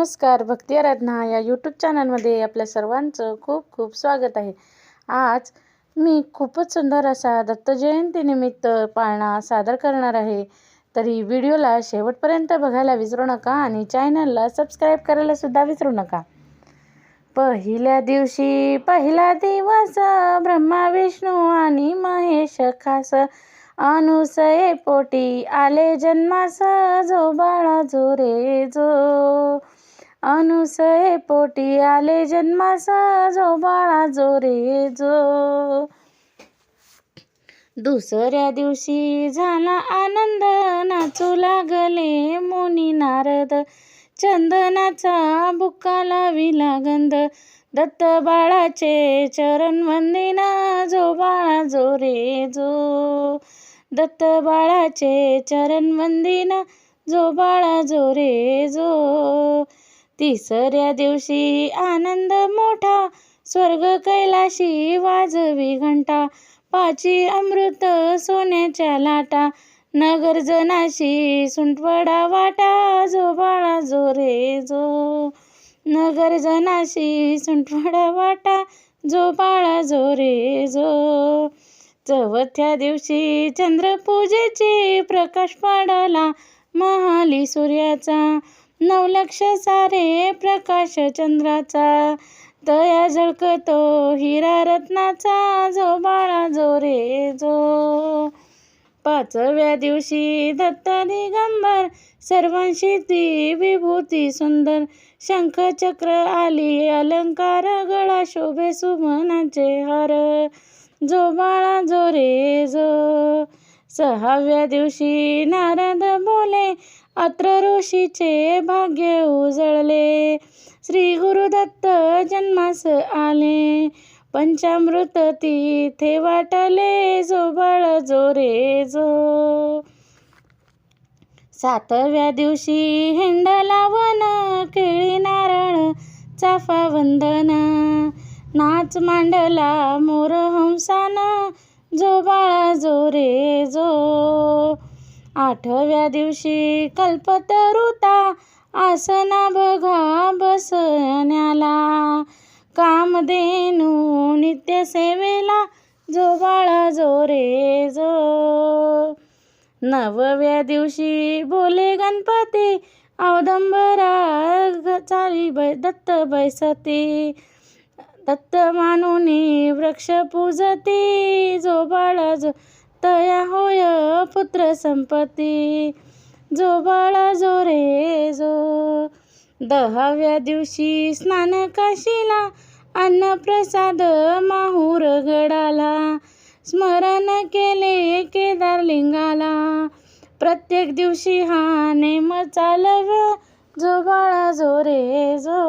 नमस्कार भक्ती आराधना या यूट्यूब चॅनलमध्ये आपल्या सर्वांचं खूप खूप स्वागत आहे. आज मी खूपच सुंदर असा दत्त जयंतीनिमित्त पाळणा सादर करणार आहे. तरी व्हिडिओला शेवटपर्यंत बघायला विसरू नका आणि चॅनलला सबस्क्राईब करायलासुद्धा विसरू नका. पहिल्या दिवशी पहिला दिवस ब्रह्मा विष्णू आणि महेश खास अनुसये पोटी आले जन्मास जो बाळा जो रे जो. अनुसये पोटी आले जन्मासा जो बाळा जो रे जो. दुसऱ्या दिवशी झाला आनंद नाचू लागले मुनी नारद. चंदनाचा बुक्का लाविला गंध. दत्त बाळाचे चरण वंदिना जो बाळा जो रे जो. दत्त बाळाचे चरण वंदिना जो बाळा जो रे जो. तिसऱ्या दिवशी आनंद मोठा स्वर्ग कैलाशी वाजवी घंटा पाची अमृत सोन्याच्या लाटा नगर जनाशी सुंटवडा वाटा जो बाळा जो रे जो. नगर जनाशी सुंटवडा वाटा जो बाळा जो रे जो. चौथ्या दिवशी चंद्रपूजेचे प्रकाश पाडला महाली सूर्याचा नवलक्ष सारे प्रकाश चंद्राचा. तया झळकतो हिरा रत्नाचा जो बाळा जो रे जो. पाचव्या दिवशी दत्त दिगंबर सर्वांशी ती विभूती सुंदर. शंख चक्र आली अलंकार गळा शोभे सुमनाचे हर. जो बाळा जो रे जो. सहाव्या दिवशी नारद बोले अत्र ऋषीचे भाग्य उजळले. श्री गुरुदत्त जन्मास आले. पंचामृत तिथे वाटले जो बळ जो रे जो सातव्या दिवशी हिंडला वन केळी नारळ चाफा वंदन. नाच मांडला मोर हंसान जो बाळा जो रे जो आठव्या दिवशी कल्पतरुता आसना बघा बसण्याला. कामधेनू नित्य सेवेला जो बाळा जो रे जो. नवव्या दिवशी बोले गणपती औदंबरा चाली बै दत्त बैसती. दत्त मानुनी वृक्ष पूजती जो बाळा जो तया होय पुत्र संपत्ती. जो बाळा जो रे जो. दहाव्या दिवशी स्नान काशीला अन्नप्रसाद माहूर गडाला. स्मरण केले केदारलिंगाला प्रत्येक दिवशी हा नेम चालव जो बाळा जो रे जो.